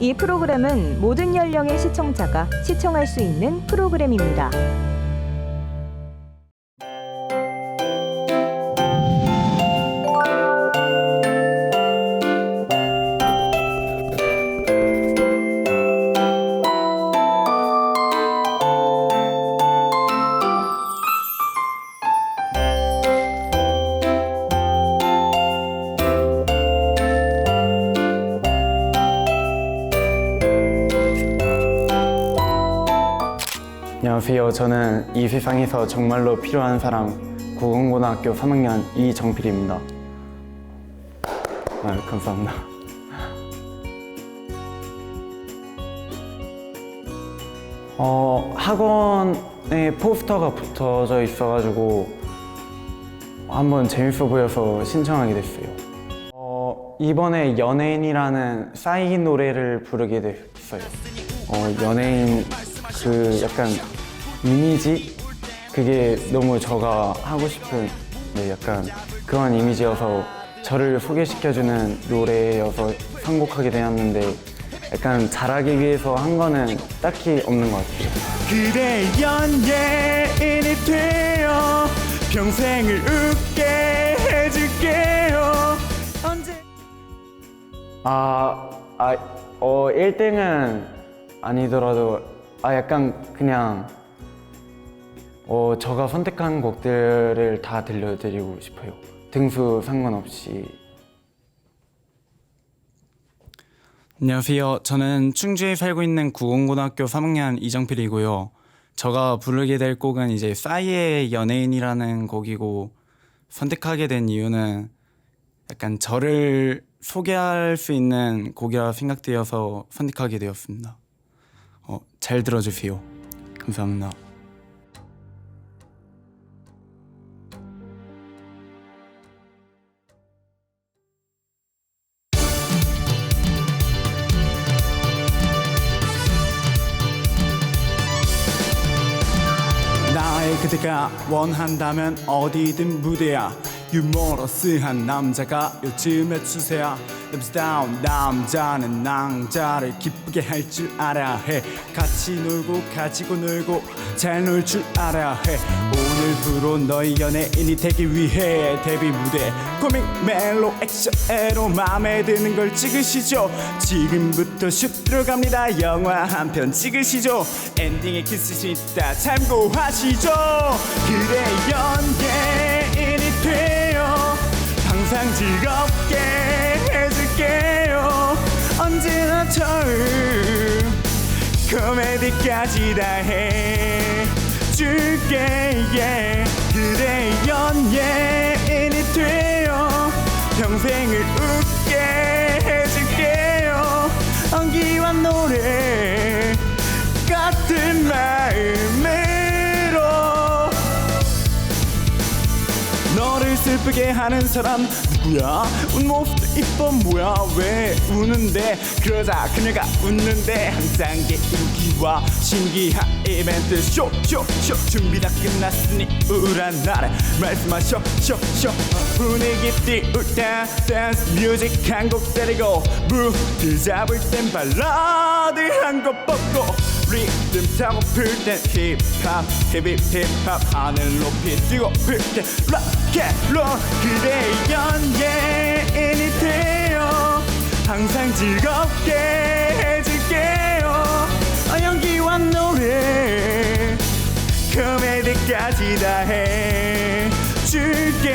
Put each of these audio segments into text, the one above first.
이 프로그램은 모든 연령의 시청자가 시청할 수 있는 프로그램입니다. 저는 이 세상에서 정말로 필요한 사람 고건고등학교 3학년 이정필입니다. 아, 감사합니다. 어, 학원에 포스터가 붙어져 있어가지고 한번 재밌어 보여서 신청하게 됐어요. 어, 이번에 연예인이라는 사인 노래를 부르게 됐어요. 어, 연예인 그 약간 이미지 그게 너무 저가 하고 싶은 네, 약간 그런 이미지여서 저를 소개시켜주는 노래여서 선곡하게 되었는데 약간 잘하기 위해서 한 거는 딱히 없는 것 같아요. 그대 연예인이 되어 평생을 웃게 해줄게요 언제 아, 아, 어, 1등은 아니더라도, 아, 약간 그냥, 어, 제가 선택한 곡들을 다 들려드리고 싶어요. 등수 상관없이. 안녕하세요. 저는 충주에 살고 있는 구공고등학교 3학년 이정필이고요. 제가 부르게 될 곡은 이제 싸이의 연예인이라는 곡이고 선택하게 된 이유는 약간 저를 소개할 수 있는 곡이라 생각되어서 선택하게 되었습니다. 어, 잘 들어주세요. 감사합니다 그대가 원한다면 어디든 무대야 유머러스한 남자가 요즘의 추세야. Down 남자는 낭자를 기쁘게 할 줄 알아야 해. 같이 놀고 가지고 놀고 잘 놀 줄 알아야 해. 오늘부로 너의 연예인이 되기 위해 데뷔 무대. 코믹 멜로 액션 에로 마음에 드는 걸 찍으시죠. 지금부터 슛 들어갑니다. 영화 한 편 찍으시죠. 엔딩에 키스신 있다. 참고하시죠. 연예인이 되어 항상 즐겁게 해줄게요. 언제나 처음 코미디까지 다 해줄게 yeah. 그대 연예인이 되어 평생을 웃게 해줄게요. 연기와 노래 슬프게 하는 사람 누구야? 웃는 모습도 이뻐 뭐야? 왜 우는데? 그러자 그녀가 웃는데 항상 개인기와 신기한 이벤트. 쇼쇼쇼. 준비 다 끝났으니 우울한 날에 말씀하셔 쇼쇼. 분위기 띄울 때 댄스 뮤직 한 곡 때리고 무드 잡을 땐 발라드 한 곡 뽑고 리듬 타고 필땐 힙합 힙힙 힙합 하늘 높이 뛰고 필땐 락앤 롤 그대 연예인이 되어 항상 즐겁게 해줄게요. 아, 연기와 노래. 코미디까지 다 해줄게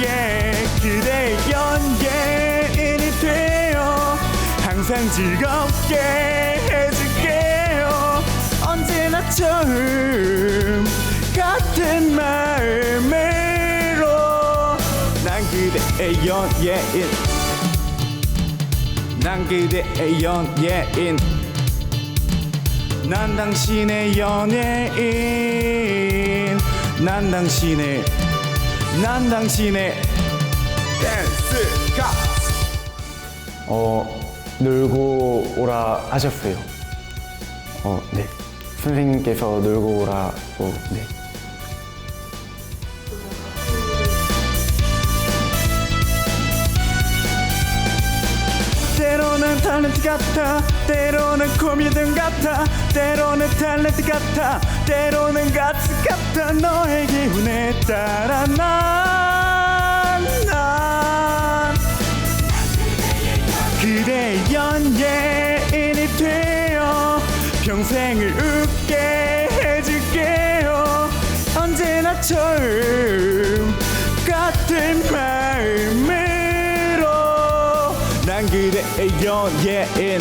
yeah. 그대 연예인이 되어 항상 즐겁게 해줄게요. 언제나 처음 같은 난 그대의 연예인 난 그대의 연예인 난 당신의 연예인 난 당신의 난 당신의 댄스 가 어, 놀고 오라 하셨어요. 어, 네. 선생님께서 놀고 오라고, 네. 탤런트 같아. 때로는 코미든 같아. 때로는 탤런트 같아. 때로는 가츠 같아. 너의 기분에 따라 난, 난 그대 연예인이 되어 평생을 웃게 해줄게요. 언제나 처음 같은 마음으로 난 그대의 연예인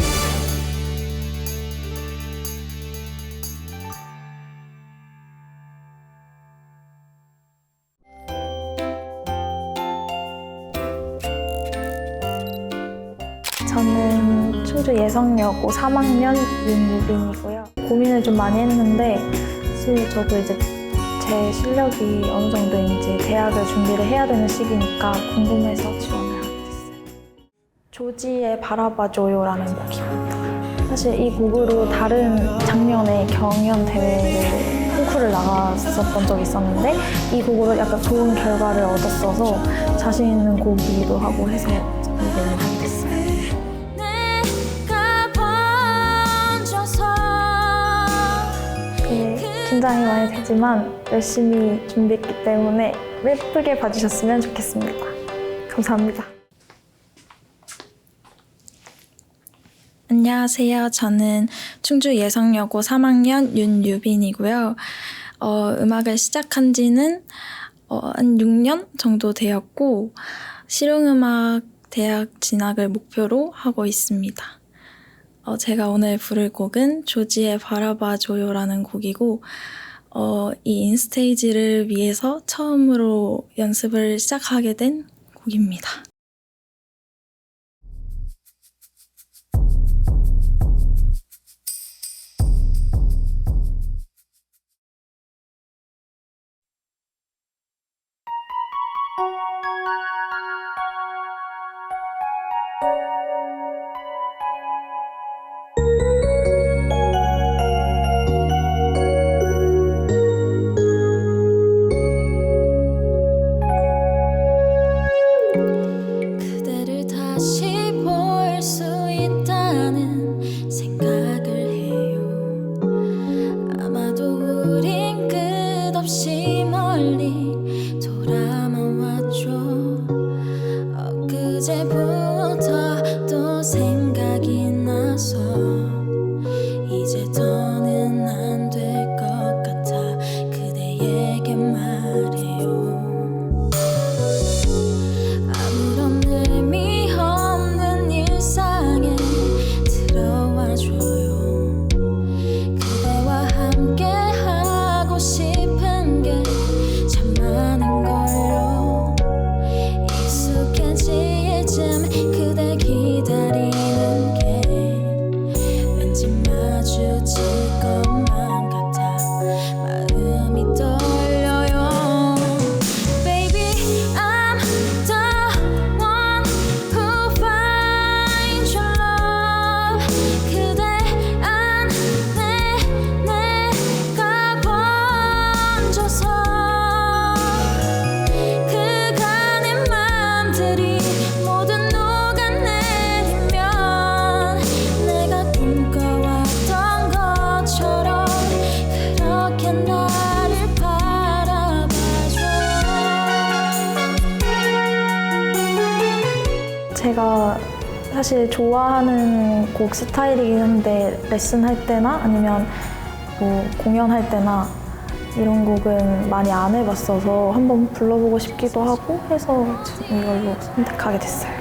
저는 충주 예성여고 3학년 윤유빈이고요. 고민을 좀 많이 했는데 사실 저도 이제 제 실력이 어느 정도인지 대학을 준비를 해야 되는 시기니까 궁금해서 됐어요. 조지의 바라봐줘요라는 곡입니다. 사실 이 곡으로 다른 작년에 경연 대회를 콩쿠르를 나갔었던 적이 있었는데 이 곡으로 약간 좋은 결과를 얻었어서 자신 있는 곡이기도 하고 해서 이걸 하게 됐어요. 네, 긴장이 많이 되지만 열심히 준비했기 때문에 예쁘게 봐주셨으면 좋겠습니다. 감사합니다. 안녕하세요. 저는 충주 예성여고 3학년 윤유빈이고요. 어, 음악을 시작한 지는 어, 한 6년 정도 되었고, 실용음악 대학 진학을 목표로 하고 있습니다. 어, 제가 오늘 부를 곡은 조지의 바라봐 줘요라는 곡이고, 어, 이 인스테이지를 위해서 처음으로 연습을 시작하게 된 곡입니다. 사실 좋아하는 곡 스타일이긴 한데 레슨 할 때나 아니면 뭐 공연할 때나 이런 곡은 많이 안 해봤어서 한번 불러보고 싶기도 하고 해서 이걸로 선택하게 됐어요.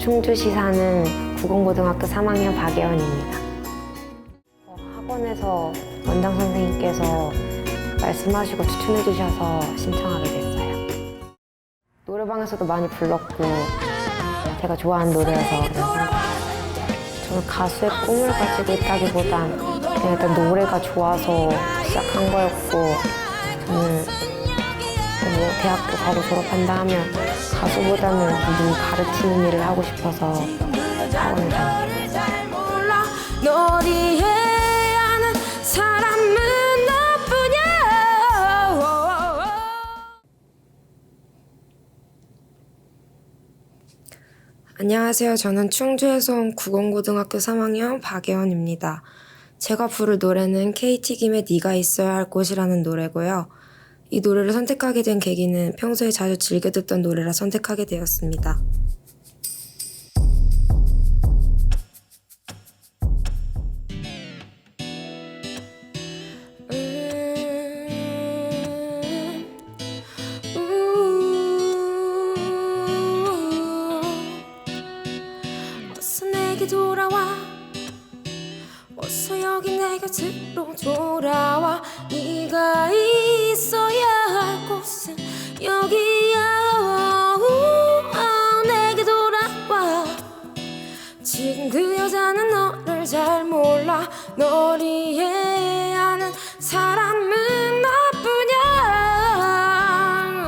충주시 사는 구공고등학교 3학년 박예원입니다. 어, 학원에서 원장 선생님께서 말씀하시고 추천해 주셔서 신청하게 됐어요. 노래방에서도 많이 불렀고 제가 좋아하는 노래여서 저는 가수의 꿈을 가지고 있다기보단 그냥 일단 노래가 좋아서 시작한 거였고 저는 뭐 대학교 가고 졸업한다 하면 가수보다는 누구 가르치는 일을 하고 싶어서 학원을 나뿐이야 안녕하세요. 저는 충주에서 온 구공고등학교 3학년 박예원입니다. 제가 부를 노래는 KT 김의 네가 있어야 할 곳이라는 노래고요. 이 노래를 선택하게 된 계기는 평소에 자주 즐겨 듣던 노래라 선택하게 되었습니다. 음, 우. 어서 내게 돌아와 어서 여기 내 곁으로 돌아와 네가 곳은 여기야 우, 어, 내게 돌아와 지금 그 여자는 너를 잘 몰라 널 이해하는 사람은 나뿐이야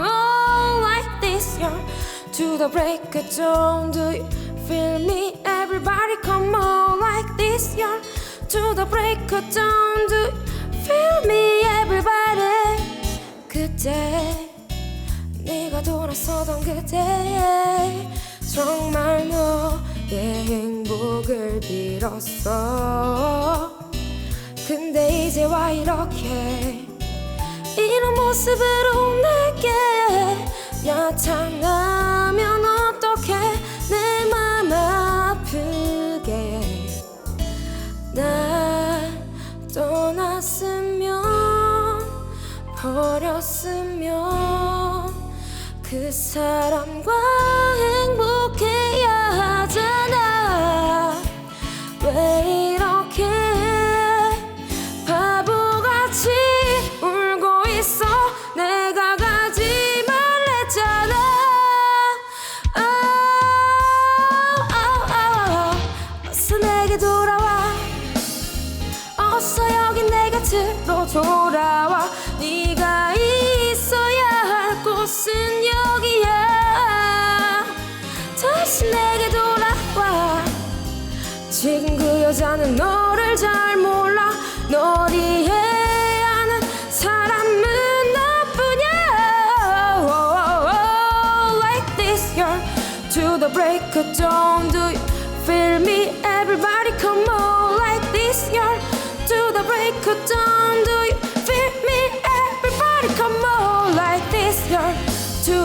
Oh like this young to the break of dawn Do you feel me everybody come on like this young to the break of dawn Do you feel me everybody 그때 네가 돌아서던 그때 정말 너의 행복을 빌었어. 근데 이제 와 이렇게 이런 모습으로 내게 나타나면 어떡해? 내 맘 아프게. 날 떠났으면 버렸으면 그 사람과 행복해야 하잖아. 왜 이렇게 바보같이 울고 있어? 내가 가지 말랬잖아. 아, 아, 아, 어서 내게 돌아와. 어서 여기 내 곁으로 돌 곳은 여기야 다시 내게 돌아와 지금 그 여자는 너를 잘 몰라 널 이해하는 사람은 나뿐이야 oh, Like this girl to the break of dawn Do you feel me? Everybody come on Like this girl to the break of dawn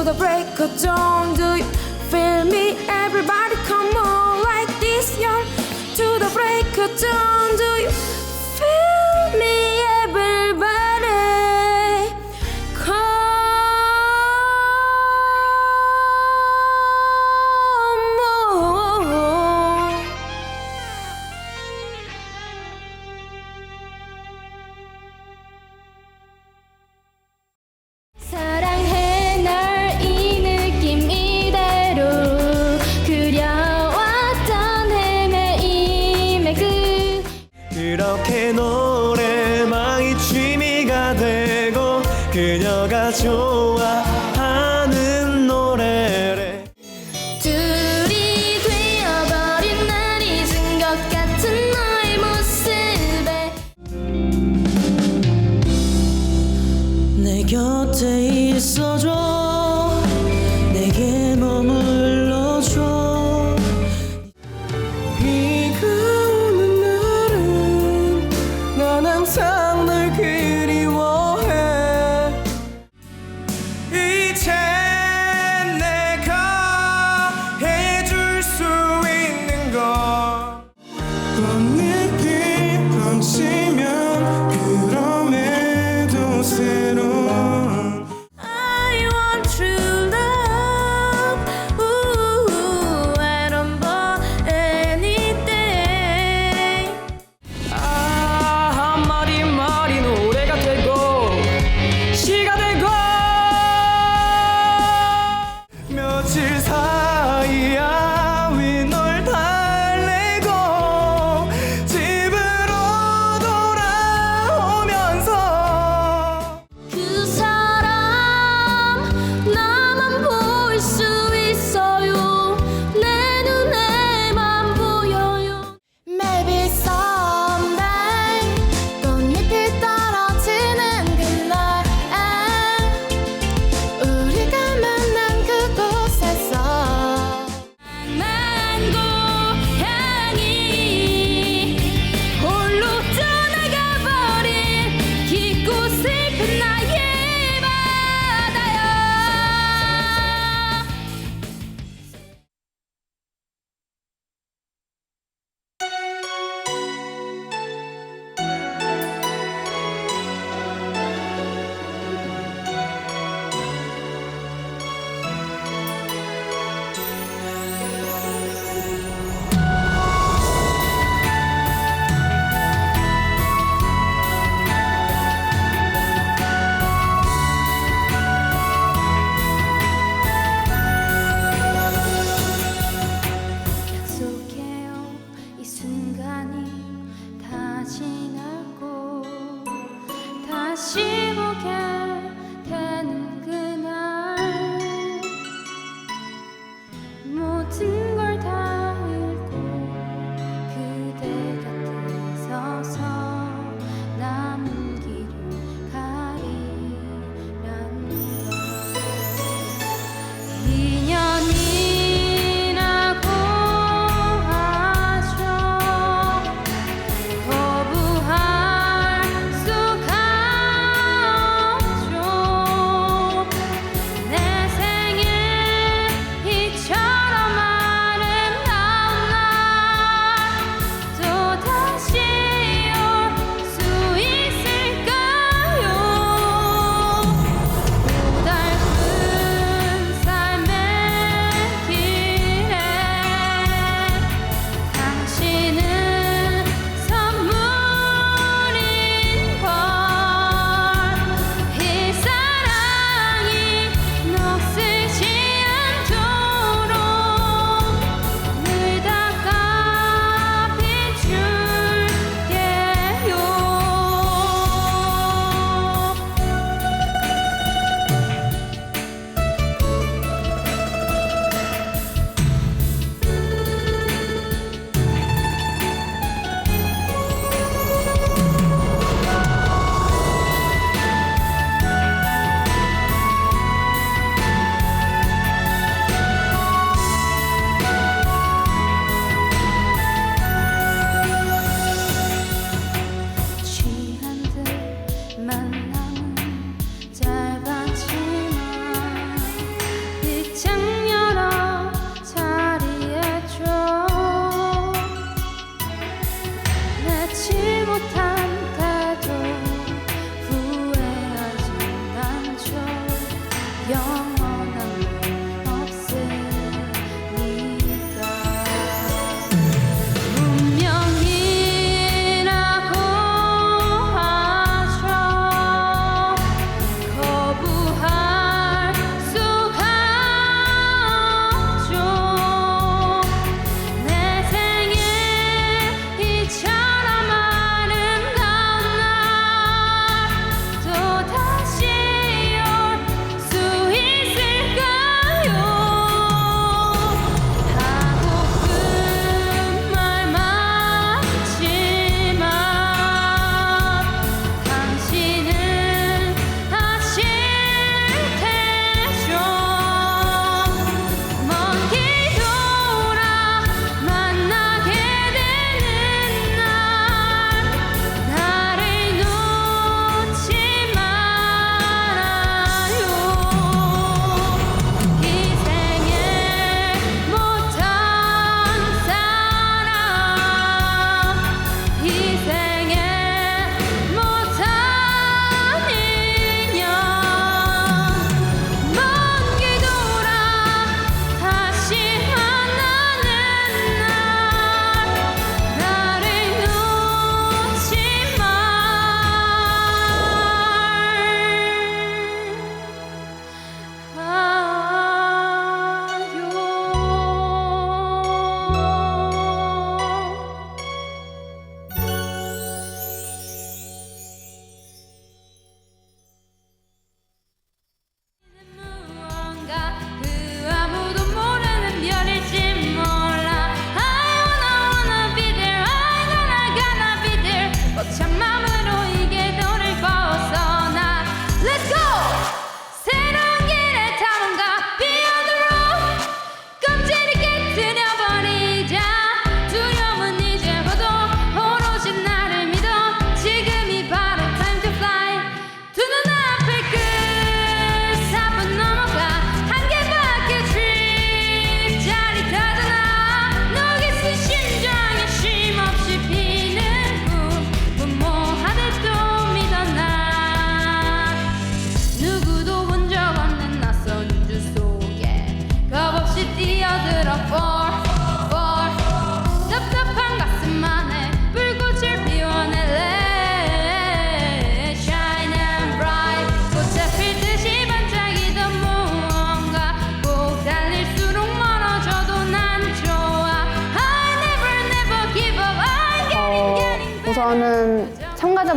the break of dawn. Do you feel me? Everybody come on Like this girl to the break of dawn. Do you 곁에 있어 다시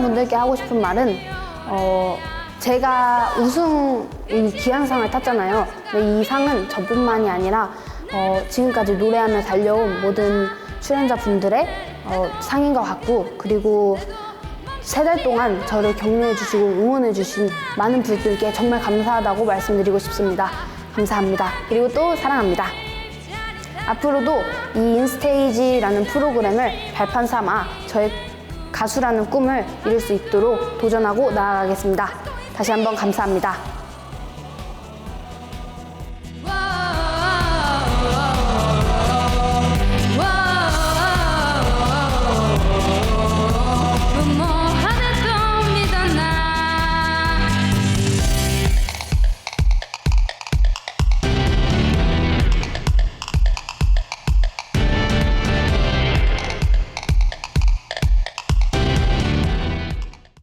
참가자분들께 하고 싶은 말은 어, 제가 우승 이 기한상을 탔잖아요. 근데 이 상은 저뿐만이 아니라 어, 지금까지 노래하며 달려온 모든 출연자분들의 어, 상인 것 같고 그리고 세 달 동안 저를 격려해 주시고 응원해 주신 많은 분들께 정말 감사하다고 말씀드리고 싶습니다. 감사합니다. 그리고 또 사랑합니다. 앞으로도 이 인스테이지라는 프로그램을 발판 삼아 저의 가수라는 꿈을 이룰 수 있도록 도전하고 나아가겠습니다. 다시 한번 감사합니다.